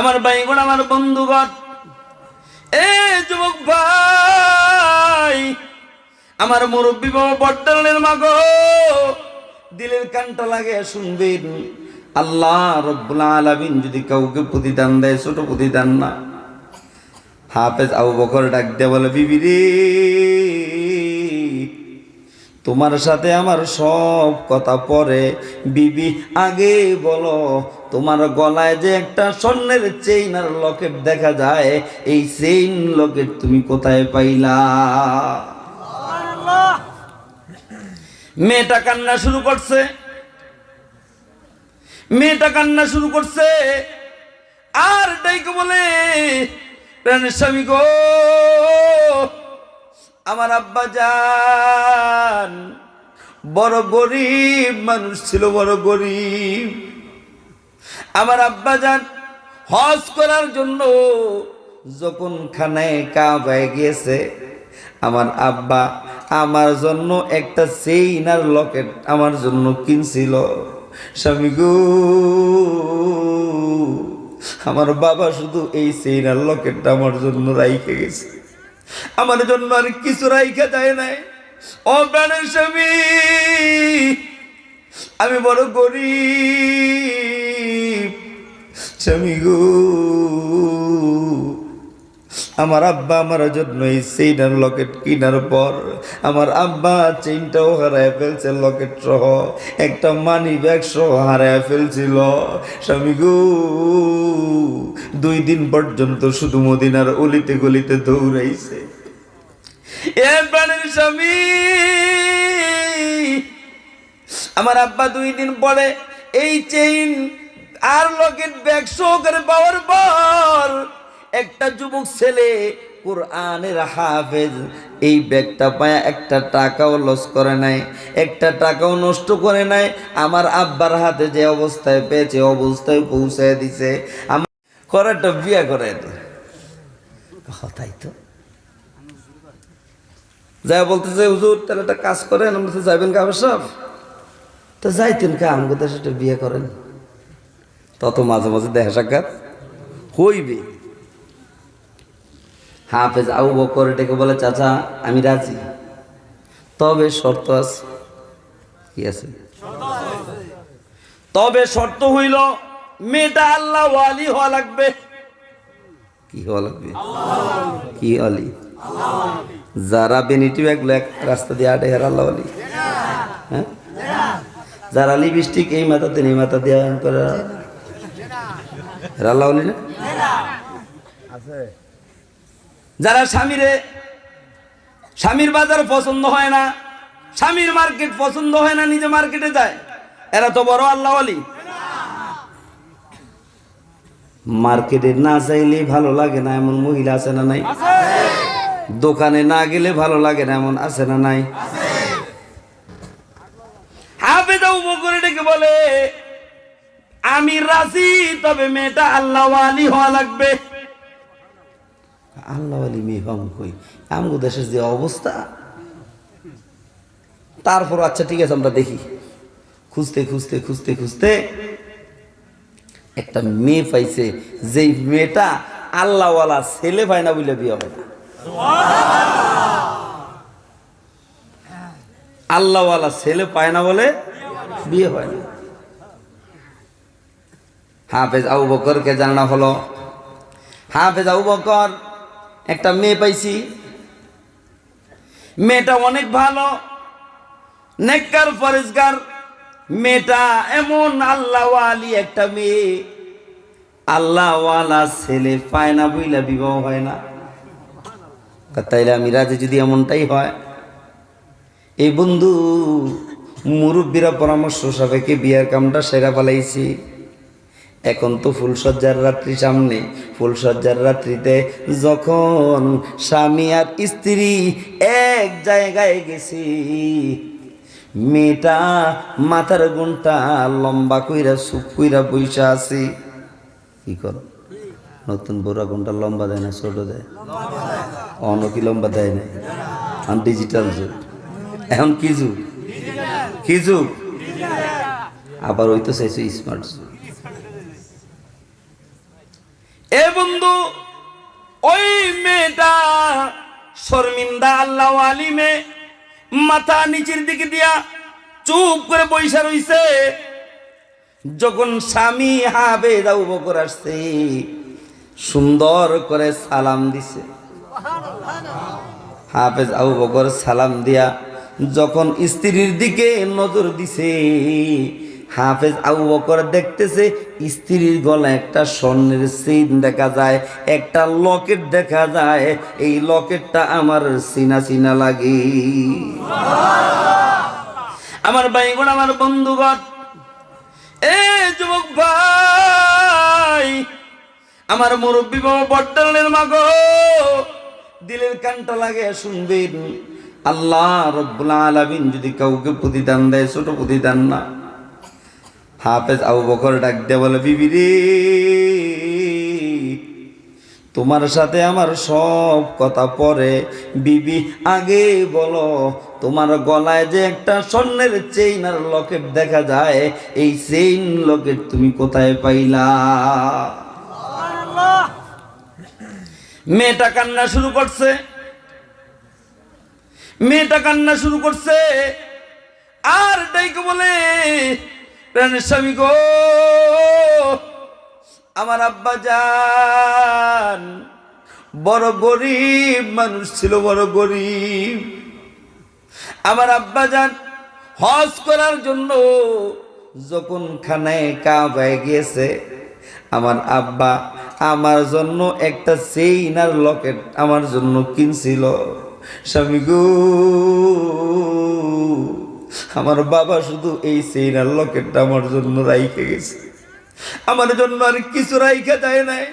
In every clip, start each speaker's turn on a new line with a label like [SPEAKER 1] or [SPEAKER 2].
[SPEAKER 1] আমার ভাইগণ আমার বন্ধুগণ। এ যুবক ভাই, আমার মুরব্বী বাবা বট্টালের মাগো, দিলের কানটা লাগে, শুনবেন। আল্লাহ রব্বুল আলামিন যদি কাউকে প্রতিদান দেয়, ছোট প্রতিদান না। হাফেজ আবু বকর ডাক দিয়ে বলে, বিবি রে তোমার সাথে আমার সব কথা পরে। বিবি আগে বলো তোমার গলায় যে একটা স্বর্ণের চেইন আর লকেট দেখা যায় এই চেইন লকেট তুমি কোথায় পাইলা? মেয়েটা কান্না শুরু করছে। মেয়েটা কান্না শুরু করছে। আর ডাইকে বলে প্রাণের স্বামী গো আমার আব্বা যান বড় গরিব মানুষ ছিল, বড় গরিব। আমার আব্বা যান হজ করার জন্য যখন খানায় কাবায় গিয়েছে, আমার আব্বা আমার জন্য একটা চেইন আর লকেট আমার জন্য কিনছিল। স্বামী গু, আমার বাবা শুধু এই চেইন আর লকেটটা আমার জন্য রাইখে গেছে। আমার জন্য আর কিছু রাইখা যায় নাই। ও প্রাণের স্বামী, আমি বড় গরিব। স্বামী গো আমার আব্বা আমার জন্য এই চেইনার লকেট কিনার পর আমার আব্বা চেইনটাও হারায় ফেলছে লকেট সহ, একটা মানি ব্যাগ সহ হারায় ফেলছিল। স্বামী গো, দুই দিন পর্যন্ত শুধু মদিনার অলিতে গলিতে দৌড়াইছে। এ প্রাণের স্বামী, আমার আব্বা দুই দিন পরে এই চেইন আর লকেট ব্যাগ সহকারে পাওয়ার পর একটা যুবক ছেলে, কোরআনের হাফেজ। এই ব্যাগটা পায় একটা টাকাও লস করে নাই, একটা টাকাও নষ্ট করে নাই। আমার আব্বার হাতে যে অবস্থায় পেয়েছে অবস্থায় পৌঁছায় দিছে। আমার করাটা বিয়া করে তাই তো। যাই বলতেছে, হুজুর, তাহলে একটা কাজ করেন, আমরা তো যাবেন কাবে সব তো যাইতেন কে? আমাকে একটা বিয়ে করেন। তত মাঝে মাঝে দেখা সাক্ষাৎ হইবে হাফেজ আবু বকর এটাকে বলে, চাচা, আমি রাজি। তবে শর্ত আছে। কি আছে? তবে শর্ত হইল, মেয়েটা আল্লাহ ওয়ালি হওয়া লাগবে। কি হওয়া লাগবে? কি অলি যারা বেনিটি ব্যাগগুলো এক রাস্তা দিয়ে আটে হের আল্লাহ আলী হ্যাঁ? যারা লিপস্টিক এই মাথাতে, এই মাথা দিয়ে করে আল্লাহ আলী না? যারা স্বামীরে, স্বামীর বাজার পছন্দ হয় না, স্বামীর মার্কেট পছন্দ হয় না, নিজে মার্কেটে যায়, এরা তো বড় আল্লাহ আলী মার্কেটে না চাইলে ভালো লাগে না, এমন মহিলা আছে না নাই? দোকানে না গেলে ভালো লাগে না, এমন আছে না নাই? ডেকে বলে, আমি রাজি, তবে মেয়েটা আল্লাহ আলী হওয়া লাগবে। আল্লাহ আলী মেয়ে হম কই? আমগো দেশের যে অবস্থা তারপর আচ্ছা ঠিক আছে, আমরা দেখি। খুঁজতে খুঁজতে খুঁজতে খুঁজতে একটা মেয়ে পাইছে, যেই মেয়েটা আল্লাহওয়ালা ছেলে পায় না বলে বিয়ে হয় না। আল্লাহওয়ালা ছেলে পায় না বলে বিয়ে হয় না। হাফেজ আবু বকরকে জানা হলো। হাফেজ আবু বকর একটা মেয়ে পাইছি। মেয়েটা অনেক ভালো, নেককার, ফরেজগার। মেয়েটা এমন আল্লাহওয়ালি একটা মেয়ে। আল্লাহওয়ালা ছেলে পায় না বইলা বিবাহ হয় না। তাইলে আমি রাজে যদি এমনটাই হয়। এই বন্ধু মুরব্বীরা পরামর্শ সাপেক্ষে বিয়ার কামটা সেরা পালাইছি। এখন তো ফুলসজ্জার রাত্রি সামনে। ফুলসজ্জার রাত্রিতে যখন স্বামী আর স্ত্রী এক জায়গায় গেছি, মেয়েটা মাথার গুণটা লম্বা কইরা সুপ কইরা বইসা আছে। কি কর? নতুন বড়া গুণটা লম্বা দেয় না, ছোট দেয়? অন্য কি লম্বা দেয় না? এখন ডিজিটাল যুগ। এখন কি যুগ? কি যুগ? আবার ওই তো চাইছো স্মার্ট যুগ এ বন্ধু ওই মেয়েটা শর্মিন্দা আল্লাহ আলিমে, মাথা নিচের দিকে দিয়া চুপ করে বৈশা রইছে। যখন স্বামী হাবে দাউ বকর আসছে, সুন্দর করে সালাম দিছে। হাফেজ আবু বকর সালাম দিয়া যখন স্ত্রীর দিকে নজর দিছে হাফেজ আবু বকর দেখতেছে, স্ত্রীর গলা একটা স্বর্ণের সিন দেখা যায়, একটা লকেট দেখা যায়, এই লকেটটা আমার চিনা চিনা লাগে। আমার ভাইগণ আমার বন্ধুগণ, এ যুবক ভাই, আমার মুরব্বী বাবা বট্টালের মাগো। দিলের কানটা লাগে, শুনবেন। আল্লাহ রব্বুল আলামিন যদি কাউকে প্রতিদান দেয়, ছোট প্রতিদান না। হাফেজ আবু বকর ডাক দিয়ে বলে বিবি রে তোমার সাথে আমার সব কথা পরে বিবি আগে বলো তোমার গলায় যে একটা স্বর্ণের চেইন আর লকেট দেখা যায় এই চেইন লকেট তুমি কোথায় পাইলা? মেয়েটা কান্না শুরু করছে। মেয়েটা কান্না শুরু করছে। আর ডাইকে বলে প্রাণের স্বামী গো, আমার আব্বা যান। বড় গরিব মানুষ ছিল, বড় গরিব। আমার আব্বা যান, হজ করার জন্য যখন খানায় কাবায় গিয়েছে, আমার আব্বা আমার জন্য একটা চেইন আর লকেট আমার জন্য কিনছিল। স্বামী গো আমার বাবা শুধু এই সেইনার লকেটটা আমার জন্য রাইখে গেছে। আমার জন্য আর কিছু রাইখে যায় নাই।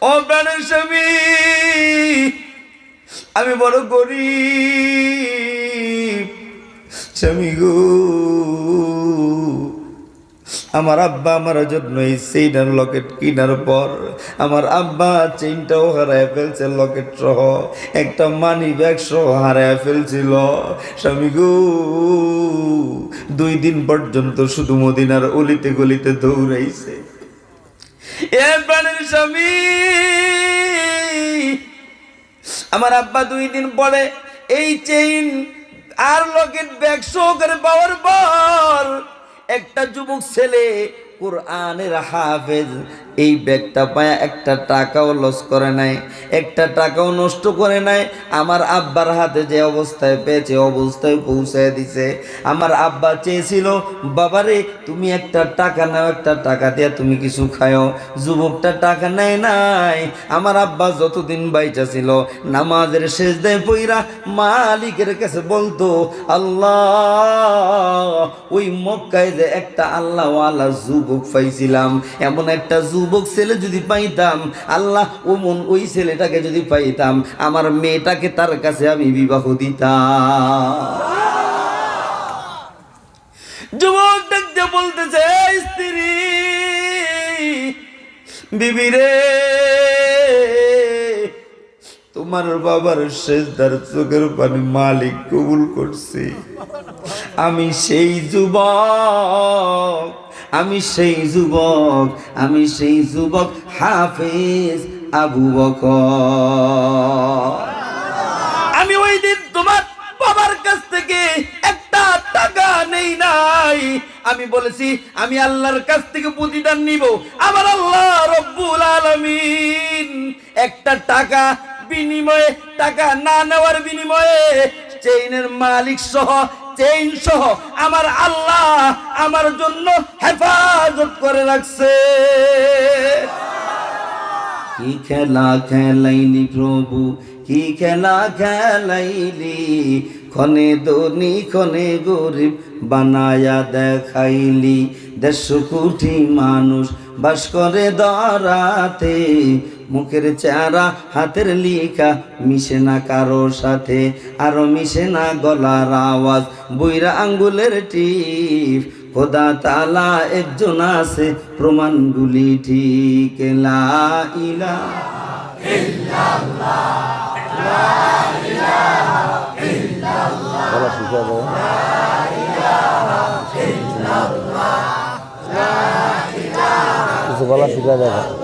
[SPEAKER 1] ও প্রাণের স্বামী, আমি বড় গরিব। স্বামী গো। আমার আব্বা আমার জন্য এই চেইনার লকেট কিনার পর আমার আব্বা চেইনটাও হারায় ফেলছে লকেট সহ, একটা মানি ব্যাগ সহ হারায় ফেলছিল। স্বামী গো, দুই দিন পর্যন্ত শুধু মদিনার অলিতে গলিতে দৌড়াইছে। এ প্রাণের স্বামী, আমার আব্বা দুই দিন পরে এই চেইন আর লকেট ব্যাগ সহকারে পাওয়ার পর একটা যুবক ছেলে কোরআনের হাফেজ। এই ব্যাগটা পায়া একটা টাকাও লস করে নাই, একটা টাকাও নষ্ট করে নাই। আমার আব্বার হাতে যে অবস্থায় পেয়েছে অবস্থায় পৌঁছায় দিছে। আমার আব্বা চেয়েছিল, বাবারে, তুমি একটা টাকা নাও, একটা টাকা দিয়ে তুমি কিছু খাও যুবকটা টাকা নেয় নাই। আমার আব্বা যতদিন বাইচা ছিল, নামাজের শেষ দেয় পইরা মালিকের কাছে বলতো, আল্লাহ, ওই মক্কায় যে একটা আল্লাহওয়ালা যুবক পাইছিলাম, এমন একটা যুবক ছেলে যদি পাইতাম, আল্লাহ ও মন ওই ছেলেটাকে যদি পাইতাম, আমার মেয়েটাকে তার কাছে আমি বিবাহ দিতাম। বলতেছে, "এই স্ত্রী, বিবি রে, তোমার বাবার শেষদার চোখের পানি মালিক কবুল করছি। আমি সেই যুবক আমি সেই যুবক, আমি সেই যুবক হাফেজ আবু বকর। আমি ওই দিন তোমার বাবার কাছ থেকে একটা টাকা নেই নাই। আমি বলেছি, আমি আল্লাহর কাছ থেকে প্রতিদান নিব। আমার আল্লাহ রব্বুল আলামিন একটা টাকা বিনিময়ে, টাকা না নেওয়ার বিনিময়ে চেইনের মালিক সহ চেইন সহ আমার আল্লাহ আমার জন্য হেফাজত করে রাখছে। কি খেলা খেলাইলি প্রভু, কি খেলা খেলাইলি? ক্ষণে দনি ক্ষণে গরিব বানায়া দেখাইলি। দেড়শো কোটি মানুষ বাস করে দরাতে মুখের চেহারা হাতের লিখা, মিশে না কারও সাথে, আরও মিশে না গলার আওয়াজ। বইরা আঙ্গুলের টিপ, খোদা তালা একজন আছে, প্রমাণগুলি ঠিক। লা ইলা
[SPEAKER 2] গলা যাবে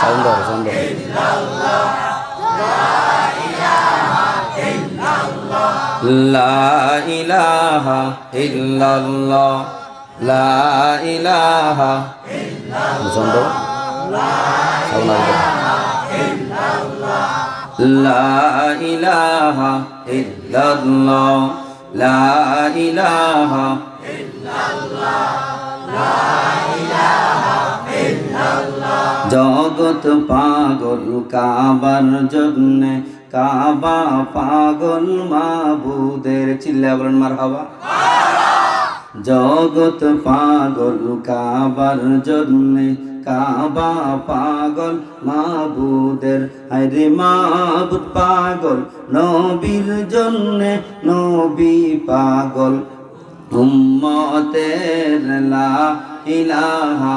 [SPEAKER 2] সাউন্ড হবে সাউন্ড
[SPEAKER 1] লা ইলাহা ইল্লাল্লাহ লা ইলাহা জগৎ পাগল কাবার জন্যে, কাবা পাগল মাবুদের চিল্লা বলেন মার হাবা জগৎ পাগল কাবার জন্যে, কাবা পাগল মাবুদের আরে মাবুদ পাগল নবীর জন্যে, নবী পাগল উম্মতের লা ইলাহা